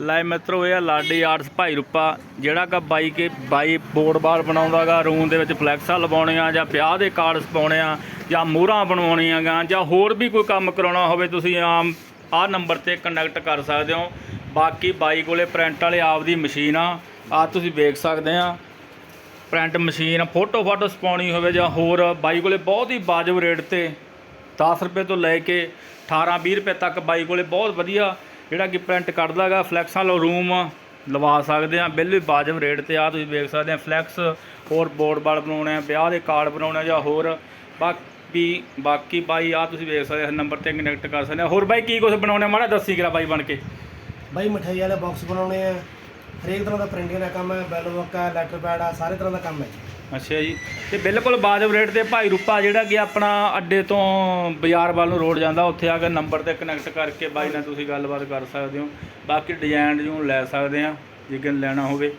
ਲੈ ਮਿੱਤਰੋ, ਇਹ ਆ ਲਾਡੀ ਆਰਟਸ ਭਾਈ ਰੂਪਾ, ਜਿਹੜਾ ਕਿ ਬਾਈ ਕੇ ਬਾਈ ਬੋਰਡ ਬਾਰ ਬਣਾਉਂਦਾਗਾ ਰੂਮ ਦੇ ਵਿੱਚ ਫਲੈਕਸਾਂ ਲਵਾਉਣੀਆਂ ਜਾਂ ਵਿਆਹ ਦੇ ਕਾਰਡਸ ਪਾਉਣੇ ਆ, ਜਾਂ ਮੋਹਰਾਂ ਬਣਵਾਉਣੀਆਂ ਗਾ, ਜਾਂ ਹੋਰ ਵੀ ਕੋਈ ਕੰਮ ਕਰਾਉਣਾ ਹੋਵੇ, ਤੁਸੀਂ ਆਮ ਆਹ ਨੰਬਰ ਤੇ ਕਨੈਕਟ ਕਰ ਸਕਦੇ ਹੋ। ਬਾਕੀ ਬਾਈ ਕੋਲੇ ਪ੍ਰਿੰਟ ਵਾਲੇ ਆਪ ਦੀ ਮਸ਼ੀਨ ਆ ਆ ਤੁਸੀਂ ਵੇਖ ਸਕਦੇ ਆ। ਪ੍ਰਿੰਟ ਮਸ਼ੀਨ, ਫੋਟੋ ਫੋਟੋ ਸਪਾਉਣੀ ਹੋਵੇ ਜਾਂ ਹੋਰ, ਬਾਈ ਕੋਲੇ ਬਹੁਤ ਹੀ ਵਾਜਬ ਰੇਟ ਤੇ 10 ਰੁਪਏ ਤੋਂ ਲੈ ਕੇ 18 20 ਰੁਪਏ ਤੱਕ ਬਾਈ ਕੋਲੇ ਬਹੁਤ ਵਧੀਆ ਜਿਹੜਾ ਕਿ ਪ੍ਰਿੰਟ ਕੱਢਦਾਗਾ ਫਲੈਕਸਾਂ ਲੋ ਰੂਮ ਲਵਾ ਸਕਦੇ ਆ ਬਿੱਲ ਵੀ ਵਾਜਬ ਰੇਟ ਤੇ ਆ ਤੁਸੀਂ ਵੇਖ ਸਕਦੇ ਆ ਫਲੈਕਸ ਹੋਰ ਬੋਰਡ ਬਾਲ ਬਣਾਉਣੇ ਆ, ਵਿਆਹ ਦੇ ਕਾਰਡ ਬਣਾਉਣੇ ਆ ਜਾਂ ਹੋਰ। ਬਾਕੀ ਬਾਕੀ ਬਾਈ ਆ ਤੁਸੀਂ ਵੇਖ ਸਕਦੇ ਆ ਨੰਬਰ ਤੇ ਕਨੈਕਟ ਕਰ ਸਕਦੇ ਆ। ਹੋਰ ਬਾਈ, ਕੀ ਕੁਝ ਬਣਾਉਣੇ ਮਾੜਾ ਦੱਸੀ ਕਰਾ ਬਾਈ ਬਣ ਕੇ। ਬਾਈ, ਮਠਿਆਈ ਵਾਲੇ ਬਾਕਸ ਬਣਾਉਣੇ ਆ। ਹਰੇਕ ਤਰ੍ਹਾਂ ਦਾ ਪ੍ਰਿੰਟਿੰਗ ਦਾ ਕੰਮ ਹੈ ਬੈਲ ਬੁੱਕ ਹੈ ਲੈਟਰ ਪੈਡ ਆ, ਸਾਰੇ ਤਰ੍ਹਾਂ ਦਾ ਕੰਮ ਹੈ ਅੱਛਾ ਜੀ। ਤੇ ਬਿਲਕੁਲ ਬਾਜਬ ਰੇਟ ਤੇ ਭਾਈ ਰੂਪਾ ਜਿਹੜਾ ਕਿ ਆਪਣਾ ਅੱਡੇ ਤੋਂ ਬਾਜ਼ਾਰ ਵੱਲ ਨੂੰ ਰੋਡ ਜਾਂਦਾ, ਉੱਥੇ ਆ ਕੇ ਨੰਬਰ ਤੇ ਕਨੈਕਟ ਕਰਕੇ ਬਾਈ ਨਾਲ ਤੁਸੀਂ ਗੱਲਬਾਤ ਕਰ ਸਕਦੇ ਹੋ। ਬਾਕੀ ਡਿਜ਼ਾਈਨ ਜੂ ਲੈ ਸਕਦੇ ਆ ਜੇ ਕਿ ਲੈਣਾ ਹੋਵੇ।